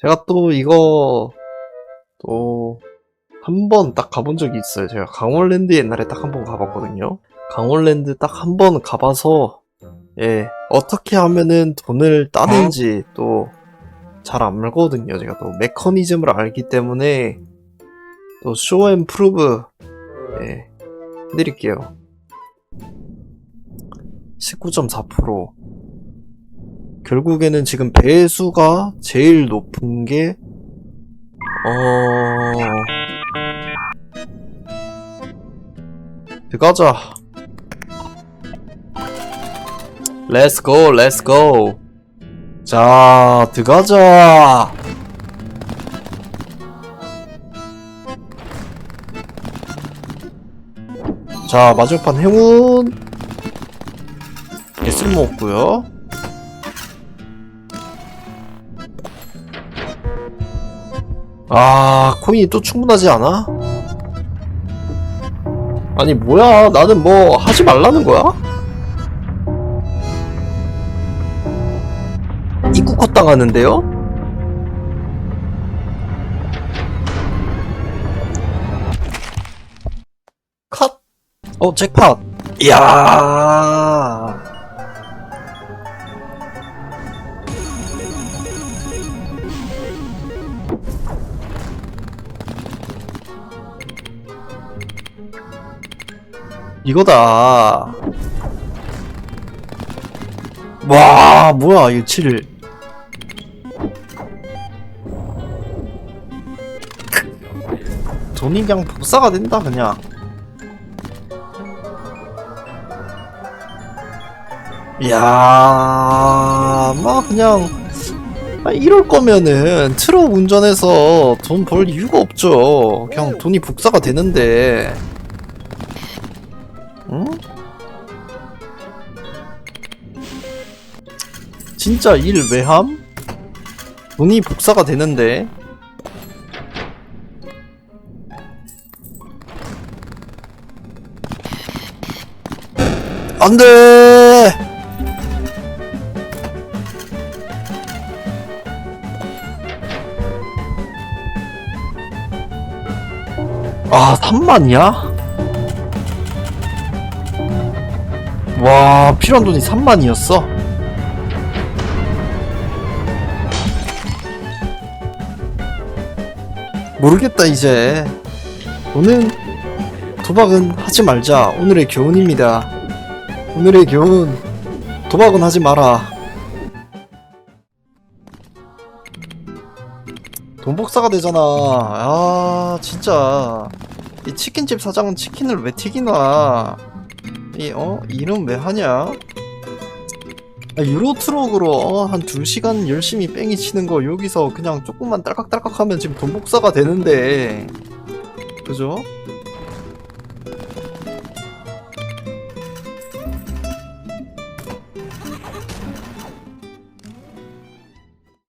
제가 또 이거 또 한 번 딱 가본 적이 있어요. 제가 강원랜드 옛날에 딱 한 번 가봤거든요. 강원랜드 딱 한 번 가봐서 예 어떻게 하면은 돈을 따는지 또잘안 알거든요. 제가 또 메커니즘을 알기 때문에 또 쇼앤 프루브 예 해드릴게요. 19.4% 결국에는 지금 배수가 제일 높은 게 어... 들어가자. Let's go 자, 들어가자. 자, 마지막 판 행운. 예, 쓸모없고요 아, 코인이 또 충분하지 않아? 아니, 뭐야. 나는 뭐, 하지 말라는 거야? 입구 컷 당하는데요? 컷! 어, 잭팟! 이야! 이거다. 와, 뭐야, 이거 7일. 돈이 그냥 복사가 된다, 그냥. 이야, 막 그냥, 아, 이럴 거면은 트럭 운전해서 돈 벌 이유가 없죠. 그냥 돈이 복사가 되는데. 응? 진짜 일 왜함? 돈이 복사가 되는데 안돼 아 3만이야? 와 필요한 돈이 3만이었어? 모르겠다 이제. 오늘 도박은 하지 말자. 오늘의 교훈입니다. 오늘의 교훈. 도박은 하지 마라. 돈 복사가 되잖아. 아 진짜. 이 치킨집 사장은 치킨을 왜 튀기나 이 어? 이름 왜 하냐 아, 유로트럭으로 어, 한 2시간 열심히 뺑이 치는 거 여기서 그냥 조금만 딸깍딸깍 하면 지금 돈 복사가 되는데 그죠?